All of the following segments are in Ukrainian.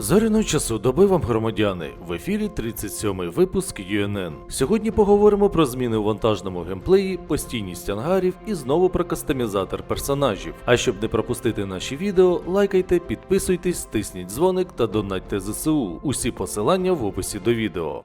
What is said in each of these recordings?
Зоряного часу доби вам громадяни. В ефірі 37-й випуск UNN. Сьогодні поговоримо про зміни у вантажному геймплеї, постійність ангарів і знову про кастомізатор персонажів. А щоб не пропустити наші відео, лайкайте, підписуйтесь, тисніть дзвоник та донатьте ЗСУ. Усі посилання в описі до відео.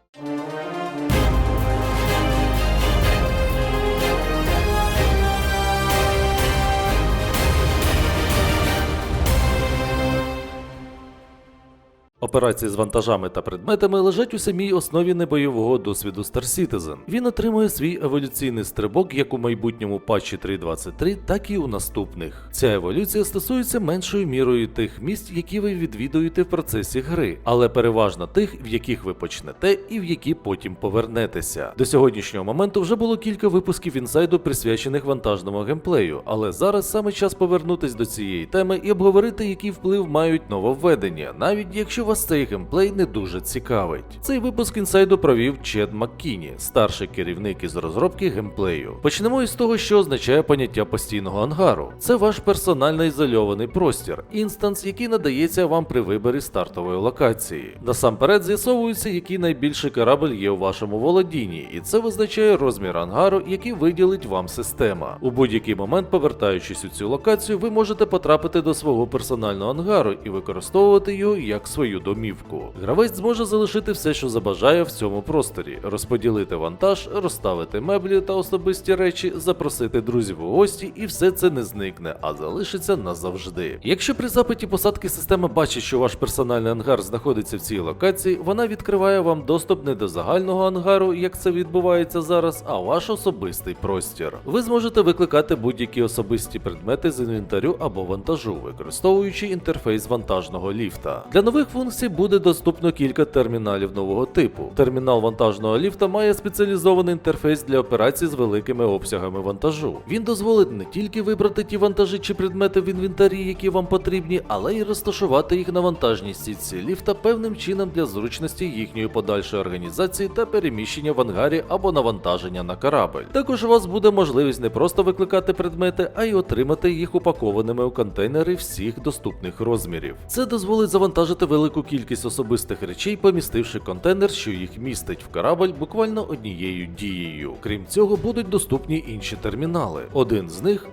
Операції з вантажами та предметами лежать у самій основі небойового досвіду Star Citizen. Він отримує свій еволюційний стрибок як у майбутньому патчі 3.23, так і у наступних. Ця еволюція стосується меншою мірою тих місць, які ви відвідуєте в процесі гри, але переважно тих, в яких ви почнете і в які потім повернетеся. До сьогоднішнього моменту вже було кілька випусків інсайду, присвячених вантажному геймплею, але зараз саме час повернутись до цієї теми і обговорити, який вплив мають нововведення, навіть якщо вас цей геймплей не дуже цікавить. Цей випуск інсайду провів Чед Маккіні, старший керівник із розробки геймплею. Почнемо із того, що означає поняття постійного ангару. Це ваш персонально ізольований простір, інстанс, який надається вам при виборі стартової локації. Насамперед з'ясовується, який найбільший корабль є у вашому володінні, і це визначає розмір ангару, який виділить вам система. У будь-який момент, повертаючись у цю локацію, ви можете потрапити до свого персонального ангару і використовувати його як свою домівку. Гравець зможе залишити все, що забажає в цьому просторі, розподілити вантаж, розставити меблі та особисті речі, запросити друзів у гості, і все це не зникне, а залишиться назавжди. Якщо при запиті посадки система бачить, що ваш персональний ангар знаходиться в цій локації, вона відкриває вам доступ не до загального ангару, як це відбувається зараз, а ваш особистий простір. Ви зможете викликати будь-які особисті предмети з інвентарю або вантажу, використовуючи інтерфейс вантажного ліфта. Для нових функцій буде доступно кілька терміналів нового типу. Термінал вантажного ліфта має спеціалізований інтерфейс для операцій з великими обсягами вантажу. Він дозволить не тільки вибрати ті вантажі чи предмети в інвентарі, які вам потрібні, але й розташувати їх на вантажній стійці ліфта певним чином для зручності їхньої подальшої організації та переміщення в ангарі або навантаження на корабль. Також у вас буде можливість не просто викликати предмети, а й отримати їх упакованими у контейнери всіх доступних розмірів. Це дозволить завантажити велику кількість особистих речей, помістивши контейнер, що їх містить в корабль буквально однією дією. Крім цього, будуть доступні інші термінали. Один з них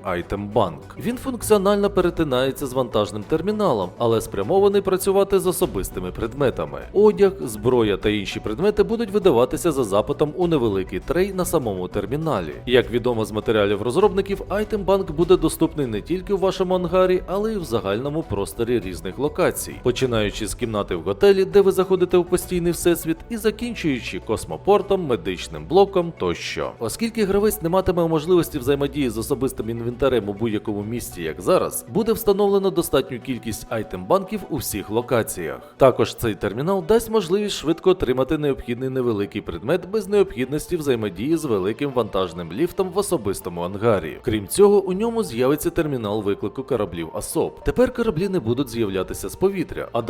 Bank. Він функціонально перетинається з вантажним терміналом, але спрямований працювати з особистими предметами. Одяг, зброя та інші предмети будуть видаватися за запитом у невеликий трей на самому терміналі. Як відомо з матеріалів розробників, Bank буде доступний не тільки у вашому ангарі, але й в загальному просторі різних локацій, починаючи з кімнати в готелі, де ви заходите у постійний всесвіт, і закінчуючи космопортом, медичним блоком тощо. Оскільки гравець не матиме можливості взаємодії з особистим інвентарем у будь-якому місці, як зараз, буде встановлено достатню кількість айтем-банків у всіх локаціях. Також цей термінал дасть можливість швидко отримати необхідний невеликий предмет без необхідності взаємодії з великим вантажним ліфтом в особистому ангарі. Крім цього, у ньому з'явиться термінал виклику кораблів особ. Тепер кораблі не будуть з'являтися з повітря, а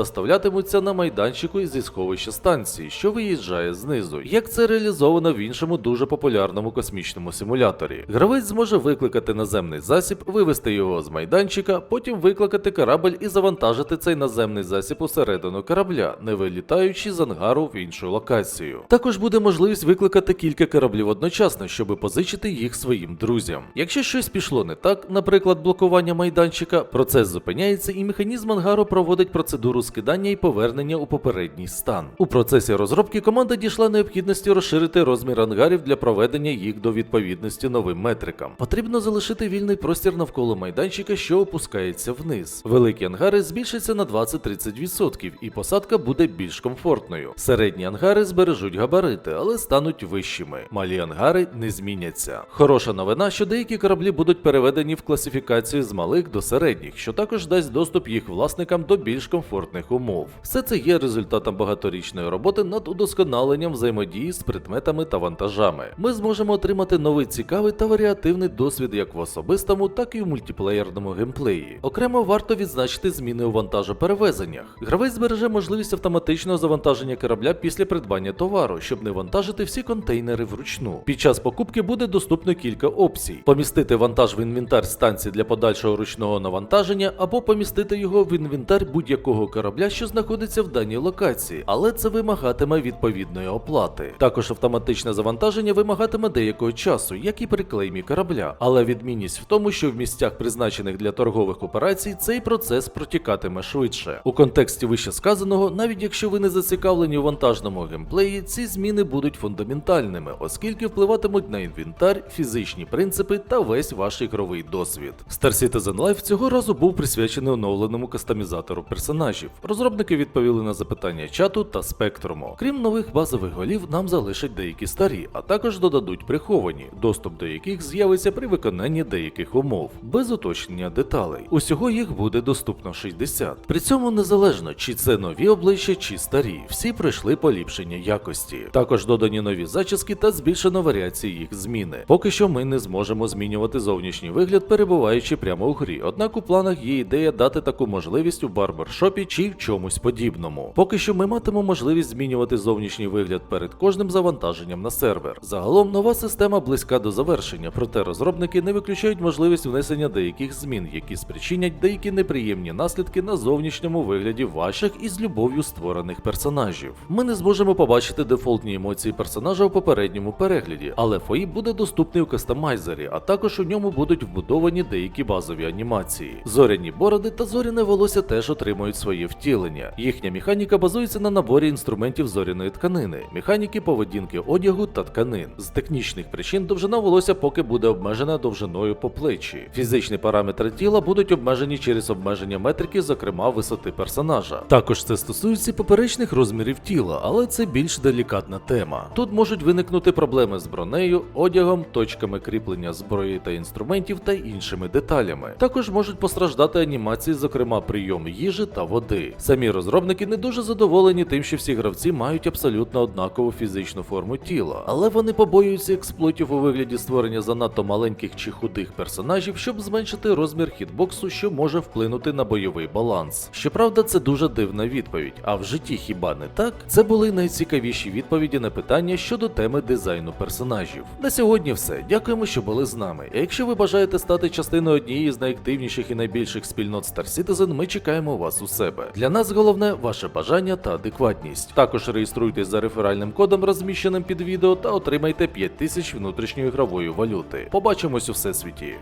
доставлятимуться на майданчику зі сховища станції, що виїжджає знизу, як це реалізовано в іншому дуже популярному космічному симуляторі. Гравець зможе викликати наземний засіб, вивести його з майданчика, потім викликати корабль і завантажити цей наземний засіб усередину корабля, не вилітаючи з ангару в іншу локацію. Також буде можливість викликати кілька кораблів одночасно, щоб позичити їх своїм друзям. Якщо щось пішло не так, наприклад, блокування майданчика, процес зупиняється і механізм ангару проводить процедуру скидання і повернення у попередній стан. У процесі розробки команда дійшла необхідності розширити розмір ангарів для проведення їх до відповідності новим метрикам. Потрібно залишити вільний простір навколо майданчика, що опускається вниз. Великі ангари збільшаться на 20-30% і посадка буде більш комфортною. Середні ангари збережуть габарити, але стануть вищими. Малі ангари не зміняться. Хороша новина, що деякі кораблі будуть переведені в класифікацію з малих до середніх, що також дасть доступ їх власникам до більш комфортних умов. Все це є результатом багаторічної роботи над удосконаленням взаємодії з предметами та вантажами. Ми зможемо отримати новий цікавий та варіативний досвід як в особистому, так і в мультиплеєрному геймплеї. Окремо варто відзначити зміни у вантажоперевезеннях. Гравець збереже можливість автоматичного завантаження корабля після придбання товару, щоб не вантажити всі контейнери вручну. Під час покупки буде доступно кілька опцій: помістити вантаж в інвентар станції для подальшого ручного навантаження або помістити його в інвентар будь-якого корабля, що знаходиться знаходиться в даній локації, але це вимагатиме відповідної оплати. Також автоматичне завантаження вимагатиме деякого часу, як і при клеймі корабля. Але відмінність в тому, що в місцях, призначених для торгових операцій, цей процес протікатиме швидше. У контексті вище сказаного, навіть якщо ви не зацікавлені у вантажному геймплеї, ці зміни будуть фундаментальними, оскільки впливатимуть на інвентар, фізичні принципи та весь ваш ігровий досвід. Star Citizen Life цього разу був присвячений оновленому кастомізатору персонажів. Розробники відповіли на запитання чату та спектруму. Крім нових базових голів, нам залишать деякі старі, а також додадуть приховані, доступ до яких з'явиться при виконанні деяких умов, без уточнення деталей. Усього їх буде доступно 60. При цьому незалежно, чи це нові обличчя, чи старі, всі пройшли поліпшення якості. Також додані нові зачіски та збільшено варіації їх зміни. Поки що ми не зможемо змінювати зовнішній вигляд, перебуваючи прямо у грі. Однак у планах є ідея дати таку можливість у барбершопі чи в чомусь подібному. Поки що ми матимемо можливість змінювати зовнішній вигляд перед кожним завантаженням на сервер. Загалом нова система близька до завершення, проте розробники не виключають можливість внесення деяких змін, які спричинять деякі неприємні наслідки на зовнішньому вигляді ваших із любов'ю створених персонажів. Ми не зможемо побачити дефолтні емоції персонажа у попередньому перегляді, але фої буде доступний у кастомайзері, а також у ньому будуть вбудовані деякі базові анімації. Зоряні бороди та зоряне волосся теж отримують своє втілення. Їхня механіка базується на наборі інструментів зоряної тканини, механіки поведінки одягу та тканин. З технічних причин довжина волосся поки буде обмежена довжиною по плечі. Фізичні параметри тіла будуть обмежені через обмеження метрики, зокрема висоти персонажа. Також це стосується поперечних розмірів тіла, але це більш делікатна тема. Тут можуть виникнути проблеми з бронею, одягом, точками кріплення зброї та інструментів та іншими деталями. Також можуть постраждати анімації, зокрема прийом їжі та води. Самі розробники не дуже задоволені тим, що всі гравці мають абсолютно однакову фізичну форму тіла, але вони побоюються експлойтів у вигляді створення занадто маленьких чи худих персонажів, щоб зменшити розмір хітбоксу, що може вплинути на бойовий баланс. Щоправда, це дуже дивна відповідь. А в житті хіба не так? Це були найцікавіші відповіді на питання щодо теми дизайну персонажів. На сьогодні все. Дякуємо, що були з нами. А якщо ви бажаєте стати частиною однієї з найактивніших і найбільших спільнот Star Citizen, ми чекаємо вас у себе. Для нас головне ваше бажання та адекватність. Також реєструйтесь за реферальним кодом, розміщеним під відео, та отримайте 5000 внутрішньої ігрової валюти. Побачимось у всесвіті.